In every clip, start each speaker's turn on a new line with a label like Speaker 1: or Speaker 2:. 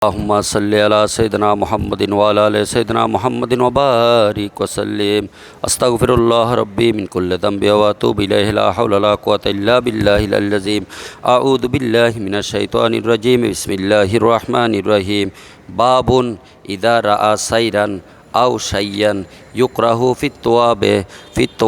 Speaker 1: اللهم صل على سيدنا محمد وعلى آل سيدنا محمد وبارك وسلم. أستغفر الله ربي من كل ذنب وأتوب إليه. لا حول ولا قوة إلا بالله العظيم. أعوذ بالله من الشيطان الرجيم. بسم الله الرحمن الرحيم. باب إذا رأى سيرا আউ সাইয়ান ইউকরাহু ফিত তোয়াবে, ফিত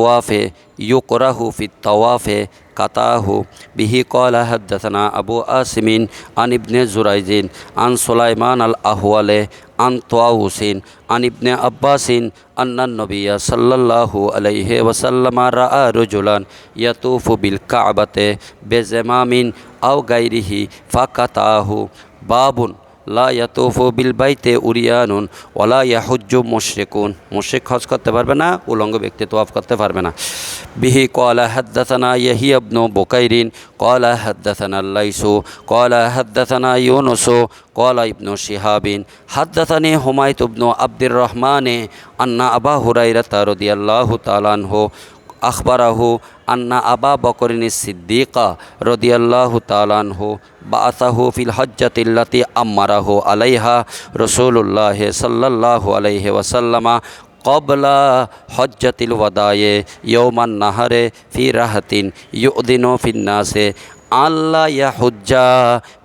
Speaker 1: ইউকরাহু ফিত তওয়াফে, কাতাহু বিহি কল হাদ্দাসানা আবু আসমিন আন ইবনে জুরাইজিন, আন সুলাইমান আল আহওয়ালে, আন তোয়াউসিন আন ইবনে আব্বাসিন, আন্নান নবিয়া সাল্লাল্লাহু আলাইহি ওয়াসাল্লাম রাআ রজুলান ইয়াতুফু বিল কাবাতে বেজেমামিন আও গাইরিহি ফাকাতাহু বাবুন লা ইয়াতুফু বিল বাইতে উরিয়ানুন ওলা ইয়াহুজ্জু মুশরিকুন। মুশরিক হজ করতে পারবে না, উলঙ্গ ব্যক্তি তোয়াফ করতে পারবে না। বিহি কলা হাদ্দাসানা ইয়াহিয়া ইবনু বুকাইরিন কলা হাদ্দাসানা লাইসু কলা হাদ্দাসানা ইউনুসু কলা ইবনু শিহাবিন। হাদ্দাসানি হুমায়ত ইবনু আব্দুর রহমানে আন্না আবা হুরাইরাতা রাদিয়াল্লাহু তাআলা আনহু আখবরাহু আন্না আবা বকরিন সিদ্দিকা রদিয়াল্লাহু তালানহু বাসাহু ফিল হজ্জাতিল্লাতি আম্মারাহু আলাইহা রসুল্লাহ সাল্লাল্লাহু আলাইহি ওয়াসাল্লামা কবলা হজ্জাতিল ওয়াদায়ে ইয়ৌমান নাহারে ফি রাহাতিন ইউদিন ফিন্নাসে আল্লাহ ইয়াহুজ্জা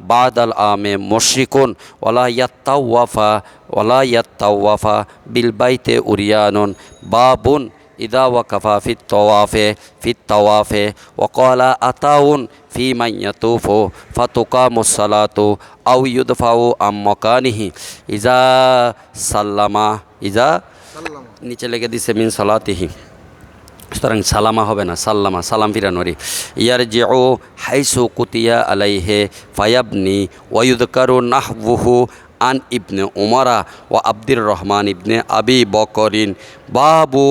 Speaker 1: বাদাল আমে মুশরিকুন ওলা ইয়াত্তাওয়াফা ওলা ইয়াত্তাওয়াফা বিল বাইতে উরিয়ানুন বাবুন ইদা ওয়াকাফা ফিত তওয়াফে ফিত তওয়াফে ওকলা আতাউন ফি মাইয়াতুফু ফাতুকা মুসালাতু আউ ইউদফাউ আমমাকানিহি ইজা সাল্লামা ইজা নিচে লেগে দিছে মিন সালাতিহি সুতরাং সালামা হবে না, সাল্লামা, সালাম ফিরানোরি ইয়ার জে ও হাইসু কুতিয়া আলাইহে ফায়াবনি ওয়ুদ কারু নাহবুহু আন ইবনে উমারা ও আব্দুর রহমান ইবনে আবি বকরিন। বাবু,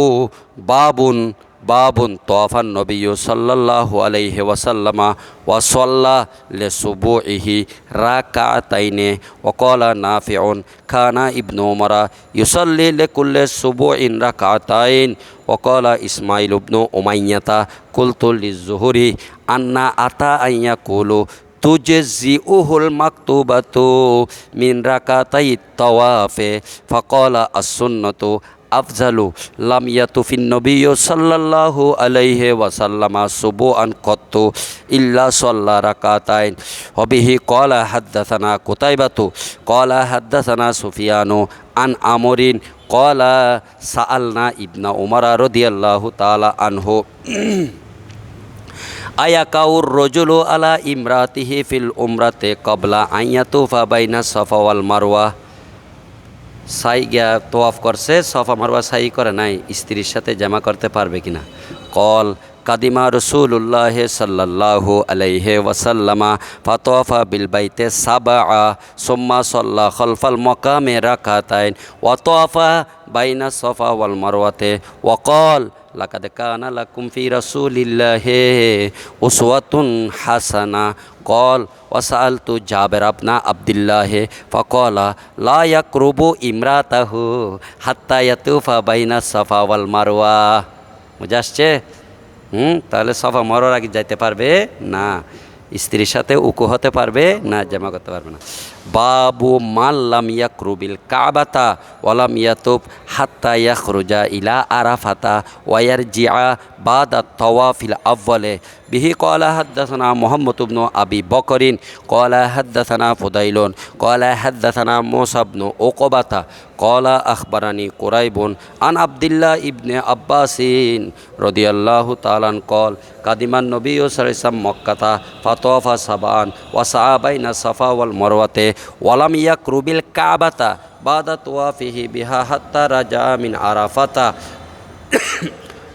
Speaker 1: বাবুন বাবুন তোয়াফান নবী সাল্লাল্লাহু আলাইহি ওয়াসাল্লামা ওয়াসাল্লা লে সুবু ইহি রাকাতাইনে ওকলা নাফিউন খানা ইবনু উমারা ইউসাল্লি লে কুল্লে সুবু ইন রাকাতাইন ওকলা ইসমাইল ইবনু উমাইয়াতা কুলতুল লিজুহুরি আন্না আতা আইয়া কুলু তুজেজি উহুল মাকতুবাতু মিন রাকাতাই তওয়াফে, ফকলা আসুন্নত আফজালু লাম ইয়াতুফিন নবী সাল্লাল্লাহু আলাইহি ওয়াসাল্লামা সুবুআন কত্তু ইল্লা সাল্লা রাকাতাইন। হবিহি ক্বালা হাদাসানা কুতাইবাতু, ক্বালা হাদাসানা সুফিয়ানু আন আমরিন, ক্বালা সাআলনা ইবনা উমারা রাদিয়াল্লাহু তাআলা আনহু। আয়াকাউর রজুল আলা ইমরাতিহি ফিল উমরাতে কবলা আইয়া আইয়াতুফা বাইনা সফা ওয়াল মারওয়া। সাই গিয়া তোয়াফ করছে, সফা মারওয়া সাই করে নাই, স্ত্রীর সাথে জামা করতে পারবে কিনা? কল কাদিমা রসুল্লাহ সাল্লাহ আলাইহে ওয়াসাল্লামা ফাতোয়াফা বিলবাইতে সাবা আ সোম্মা সল্লাহ খলফাল মকামে রাখাতাইন ওয়াতোয়াফা বাইনা সফা ওয়াল মারওয়াতে ওয়াকল লাকাদ কানা লাকুম ফি রাসূলিল্লাহি উসওয়াতুন হাসানা। কল ওয়াসালতু জাবের আপনা আব্দুল্লাহ, ফকলা, লা ইয়াকরুবু ইমরাতাহু হাত্তা ইয়াতুফা বাইনা সাফা ওয়াল মারওয়া। বুঝে আসছে? হুম, তাহলে সফা মরার আগে যাইতে পারবে? না। স্ত্রীর সাথে উকু হতে পারবে? না, জামা করতে পারবে না। বাবু মাল্লাম ইয়াকরুবিল কাবাতা ওয়ালাম ইয়াতুব হাত্তা ইয়াখরুজা ইলা আরাফাতা ওয়ার জিয়া বাদ তওয়াফিল আব্বালে। বিহি কলা হাদ্দাসানা মোহাম্মদ ইবনু আবি বকরিন, কলা হাদ্দাসানা ফুদাইলুন, কলা হাদ্দাসানা মোসাবনু ওকবাতা কলা আখবরানি কুরাইবুন, আন আবদুল্লাহ ইবনে আব্বাসিন রদিয়াল্লাহু তালান কল, কাদিমান নবী ও সরিসাম মক্কাতা ফাতোফা সাবান ওয়াসা বাইনা সাফা ওয়াল মরওয়াতে, ওয়ালাম ইয়াক রুবিল কাবাতা বাদা তোয়াফিহি বিহা হাত্তা রাজা মিন আরাফাতা।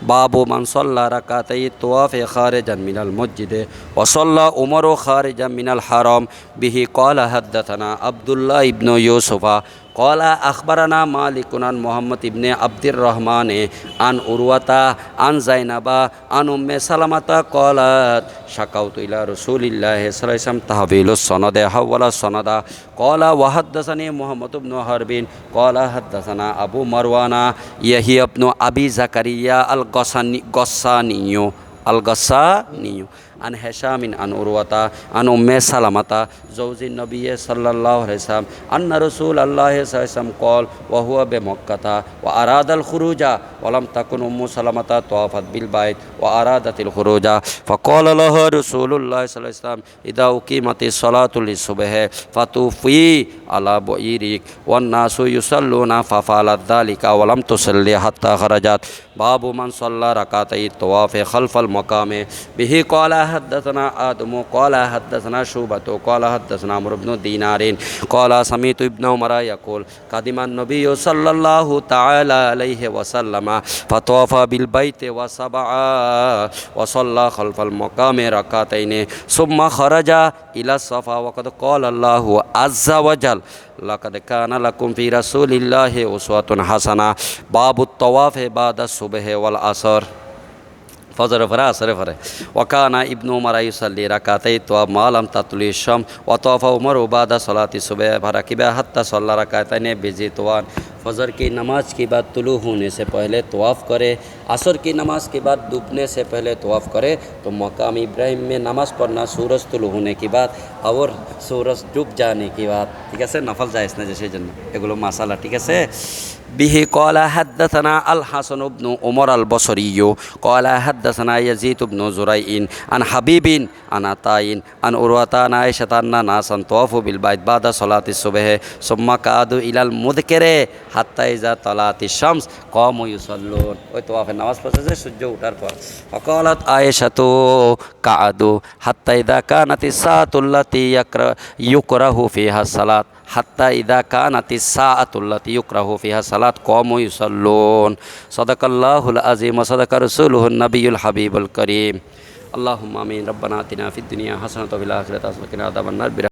Speaker 1: বাবু মানসল্লা রাকাতাই তোয়াফে খারেজান মিনাল মসজিদে ওসল্লা উমরও খারেজান মিনাল হারম। বিহি কলা হাদ্দাথানা আবদুল্লাহ ইবনু ইউসুফা কলা আখবরানা মালিকুনান মোহাম্মদ ইবনে আব্দুর রহমানে আন উরওয়াতা আন জাইনাবা আন উম্মে সালামাতা কলাত শাকাউতু ইলা রসুলিল্লাহ সালাইসাম তাহবিলুস সনদে হাওয়ালা সনদা কলা ওয়াহাদ্দাসানি মোহাম্মদ ইবনু হারবিন কলা হাদ্দাসানা আবু মারওয়ানা ইয়াহি ইবনু আবি জাকারিয়া আল গসানি গসানিয়ু আল গসানিয়ু আন হেসামিন আন উরওয়াতা আন উম্মে সালামাতা জৌজিন নবী সাল্লাহ হেসাম আন্না রসুল আল্লাহ হেসাম কল ওয়াহুয়া বে মক্কাতা ও আরাদ আল খুরুজা ওলাম তাকুন উম্মু সালামাতা তোয়াফাত বিল বাইত ও আরাদাতিল খুরুজা ফকল আলহ রসুল্লাহ সাল্লাহ ইসলাম ইদা উকিমাতি সলাতুল সুবেহে ফাতুফি আলা বইরিক ওয়ান্নাসু ইউসাল্লুনা ফাফালা দালিকা ওয়ালাম তুসল্লি হাত্তা খরাজাত বাবু মান সাল্লা রাকাতাই তোয়াফে খলফল মকামে বিহি কলা حدثنا آدم قال حدثنا شوبة قال حدثنا عمرو بن دينار قال سمعت ابن عمر يقول قدم النبي صلى الله تعالى عليه وسلم فطاف بالبيت وسبع وصلى خلف المقام ركعتين ثم خرج إلى الصفا وقد قال الله عز وجل لقد كان لكم في رسول الله أسوة حسنة. باب الطواف بعد الصبح والعصر. ফজর পরে আসরে পরে ওকানা ইবনু মারা ইউসাল্লি রাকাতাই তোয়া মালাম তাতুলি শাম ওয়াতফা উমর উবাদা সলাতি সুবে भरा किबा हत्ता सल्ला रकातैन बेजी तोवान फजर की नमाज के बाद तुलू होने से पहले तवाफ़ करे असर की नमाज के बाद डूबने से पहले तवाफ़ करे तो मकाम इब्राहिम में नमाज पढ़ना सूरज तुलू होने के बाद और सूरज डूब जाने के बाद ঠিক আছে নফল যায়স না যে সেই জন্য এগুলো মাসালা ঠিক আছে به قال حدثنا الحسن بن عمر البصري قال حدثنا يزيد بن زريع عن حبيب عن عطاء عن عروة عن عائشة أن ناسا طافوا بالبيت بعد صلاة الصبح ثم قعدوا إلى المذكر حتى إذا طلعت الشمس قاموا يصلون ওই তোয়াফের নামাজ পড়তেছে সূর্য ওঠার পর فقالت عائشة قعدوا حتى إذا كانت الساعة التي يكره- يكره হাত্তা ইদা কান আতি সা তিউক রাহু ফিহা সালাত কম ইউসাল্লুন। সদাকাল্লাহুল আজিম সদাকা রসুলহ নবীল হাবিবুল করিম। আল্লাহ মামিন রব্বানা তিনা ফিদ্দুনিয়া হাসানত আখিরাত আসমাকিনা আদাবান্নার